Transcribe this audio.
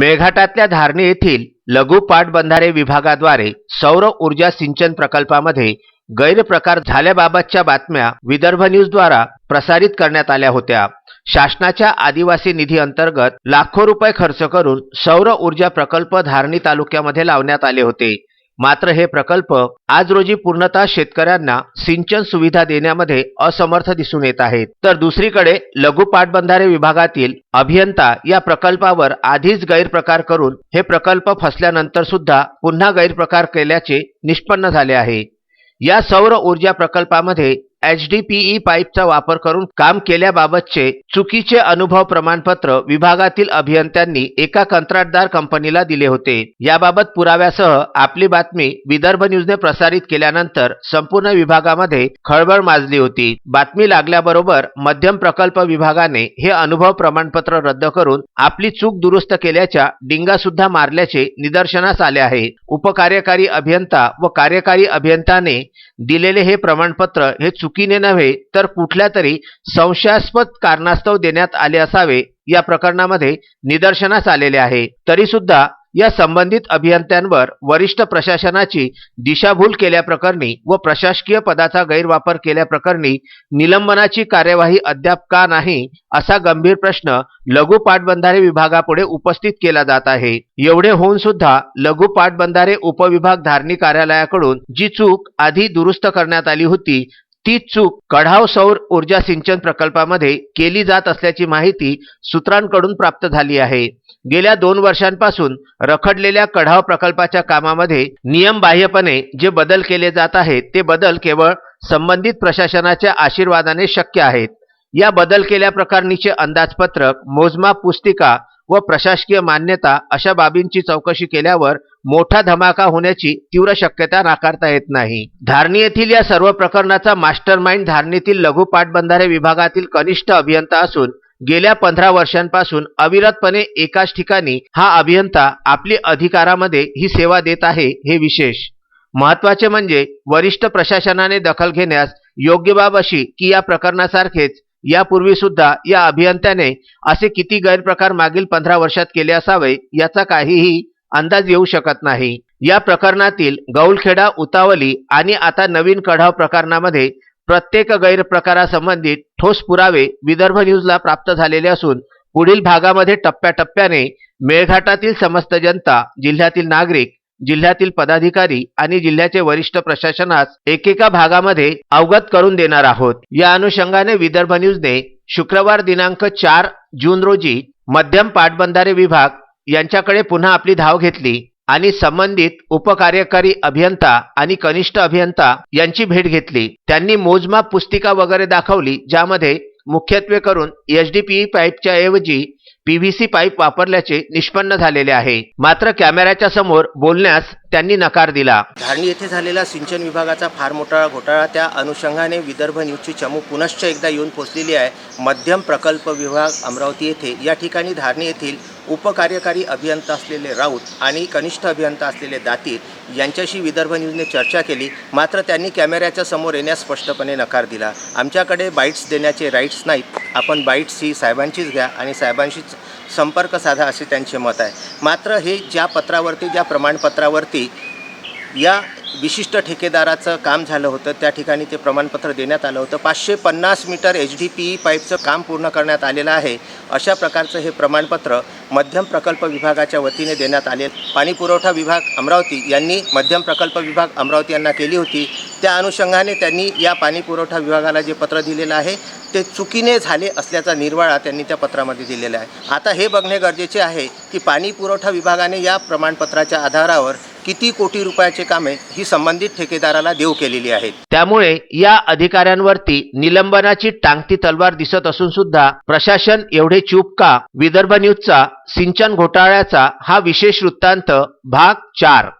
मेळघाटातल्या धारणी येथील लघु पाटबंधारे विभागाद्वारे सौर ऊर्जा सिंचन प्रकल्पामध्ये गैरप्रकार झाल्याबाबतच्या बातम्या विदर्भ न्यूजद्वारा प्रसारित करण्यात आल्या होत्या. शासनाच्या आदिवासी निधी अंतर्गत लाखो रुपये खर्च करून सौर ऊर्जा प्रकल्प धारणी तालुक्यामध्ये लावण्यात आले होते. मात्र हे प्रकल्प आज रोजी पूर्णतः शेतकऱ्यांना सिंचन सुविधा देण्यामध्ये असमर्थ दिसून येत आहेत. तर दुसरीकडे लघु पाटबंधारे विभागातील अभियंता या प्रकल्पावर आधीच गैरप्रकार करून हे प्रकल्प फसल्यानंतर सुद्धा पुन्हा गैरप्रकार केल्याचे निष्पन्न झाले आहे. या सौर ऊर्जा प्रकल्पामध्ये एच डी पी पाईपचा वापर करून काम केल्याबाबतचे चुकीचे अनुभव प्रमाणपत्र विभागातील अभियंत्यांनी एका कंत्राटदार कंपनीला दिले होते. याबाबत पुराव्यासह आपली बातमी विदर्भ न्यूजने प्रसारित केल्यानंतर संपूर्ण विभागामध्ये खळबळ माजली होती. बातमी लागल्याबरोबर मध्यम प्रकल्प विभागाने हे अनुभव प्रमाणपत्र रद्द करून आपली चूक दुरुस्त केल्याच्या डिंगा सुद्धा मारल्याचे निदर्शनास आले आहे. उपकार्यकारी अभियंता व कार्यकारी अभियंताने दिलेले हे प्रमाणपत्र हे चुकीने नव्हे तर कुठल्या तरी संशयास्पद कारणास्तव देण्यात आले असावे या प्रकरणामध्ये निदर्शनास आलेले आहे. तरी सुद्धा या संबंधित अभियंत्यांवर वरिष्ठ प्रशासनाची दिशाभूल केल्याप्रकरणी व प्रशासकीय पदाचा गैरवापर केल्याप्रकरणी निलंबनाची कार्यवाही अद्याप का नाही असा गंभीर प्रश्न लघु पाटबंधारे विभागापुढे उपस्थित केला जात आहे. एवढे होऊन सुद्धा लघु पाटबंधारे उपविभाग धारणी कार्यालयाकडून जी चूक आधी दुरुस्त करण्यात आली होती ती चूक कढाव सौर ऊर्जा सिंचन प्रकल्पामध्ये केली जात असल्याची माहिती सूत्रांकडून प्राप्त झाली आहे. गेल्या दोन वर्षांपासून रखडलेल्या कढाव प्रकल्पाच्या कामामध्ये नियमबाह्यपणे जे बदल केले जात आहेत ते बदल केवळ संबंधित प्रशासनाच्या आशीर्वादाने शक्य आहेत. या बदल केल्या प्रकारणीचे अंदाजपत्रक मोजमाप पुस्तिका व प्रशासकीय मान्यता अशा बाबींची चौकशी केल्यावर मोठा धमाका होण्याची तीव्र शक्यता नाकारता येत नाही. धारणी येथील या सर्व प्रकरणाचा मास्टर माइंड धारणीतील लघु पाटबंधारे विभागातील कनिष्ठ अभियंता असून गेल्या पंधरा वर्षांपासून अविरतपणे एकाच ठिकाणी हा अभियंता आपली अधिकारामध्ये ही सेवा देत आहे हे विशेष. महत्त्वाचे म्हणजे वरिष्ठ प्रशासनाने दखल घेण्यास योग्य बाब अशी की या प्रकरणासारखेच यापूर्वी सुद्धा या अभियंत्याने असे किती गैरप्रकार मागील पंधरा वर्षात केले असावे याचा काहीही अंदाज येऊ शकत नाही. या प्रकरणातील गौलखेडा उतावली आणि आता नवीन कढाव प्रकरणामध्ये प्रत्येक गैरप्रकारासंबंधित ठोस पुरावे विदर्भ न्यूजला प्राप्त झालेले असून पुढील भागामध्ये टप्प्याटप्प्याने मेळघाटातील समस्त जनता जिल्ह्यातील नागरिक जिल्ह्यातील पदाधिकारी आणि जिल्ह्याचे वरिष्ठ प्रशासनास एकेका भागामध्ये अवगत करून देणार आहोत. या अनुषंगाने विदर्भ न्यूजने शुक्रवार दिनांक चार जून रोजी मध्यम पाटबंधारे विभाग यांच्याकडे पुन्हा आपली धाव घेतली आणि संबंधित उपकार्यकारी अभियंता आणि कनिष्ठ अभियंता यांची भेट घेतली. त्यांनी मोजमाप पुस्तिका वगैरे दाखवली ज्यामध्ये मुख्यत्वे करून एच डी पी पाईपच्या ऐवजी पीव्हीसी पाईप वापरल्याचे निष्पन्न झालेले आहे. मात्र कॅमेऱ्याच्या समोर बोलण्यास त्यांनी नकार दिला. धारणी येथे झालेला सिंचन विभागाचा फार मोठा घोटाळा त्या अनुषंगाने विदर्भ न्यूजची चमू पुनश्च एकदा येऊन पोचलेली आहे. मध्यम प्रकल्प विभाग अमरावती येथे. या ठिकाणी धारणी येथील उपकार्यकारी अभियंता असलेले राऊत आणि कनिष्ठ अभियंता असलेले दातीर यांच्याशी विदर्भ न्यूजने चर्चा केली. मात्र त्यांनी कॅमेऱ्याच्या समोर येण्यास स्पष्टपणे नकार दिला. आमच्याकडे बाईट्स देण्याचे राईट्स नाहीत. आपण बाईट्स ही साहेबांचीच घ्या आणि साहेबांशीच संपर्क साधा असे त्यांचे मत आहे. मात्र हे ज्या पत्रावरती ज्या प्रमाणपत्रावरती या विशिष्ट ठेकेदाराचं काम झालं होतं. त्या ठिकाणी ते प्रमाणपत्र देण्यात आलं होतं. पाचशे पन्नास metre H D P E पाईपचं काम पूर्ण करण्यात आलेलं आहे. अशा प्रकारचं हे प्रमाणपत्र मध्यम प्रकल्प विभागाच्या वतीने देण्यात आले. पाणी पुरवठा विभाग अमरावती यांनी मध्यम प्रकल्प विभाग अमरावती यांना केली होती. त्या अनुषंगाने त्यांनी या पाणी पुरवठा विभागाला जे पत्र दिलेलं आहे ते चुकीने झाले असल्याचा निर्वाळा त्यांनी त्या पत्रामध्ये दिलेला आहे. आता हे बघणे गरजेचे आहे की पाणी पुरवठा विभागाने या प्रमाणपत्राच्या आधारावर किती कोटी रुपयाचे कामे ही संबंधित ठेकेदाराला देऊ केलेली आहेत. त्यामुळे या अधिकाऱ्यांवरती निलंबनाची टांगती तलवार दिसत असून सुद्धा प्रशासन एवढे चूप का? विदर्भ न्यूजचा सिंचन घोटाळ्याचा हा विशेष वृत्तांत भाग चार.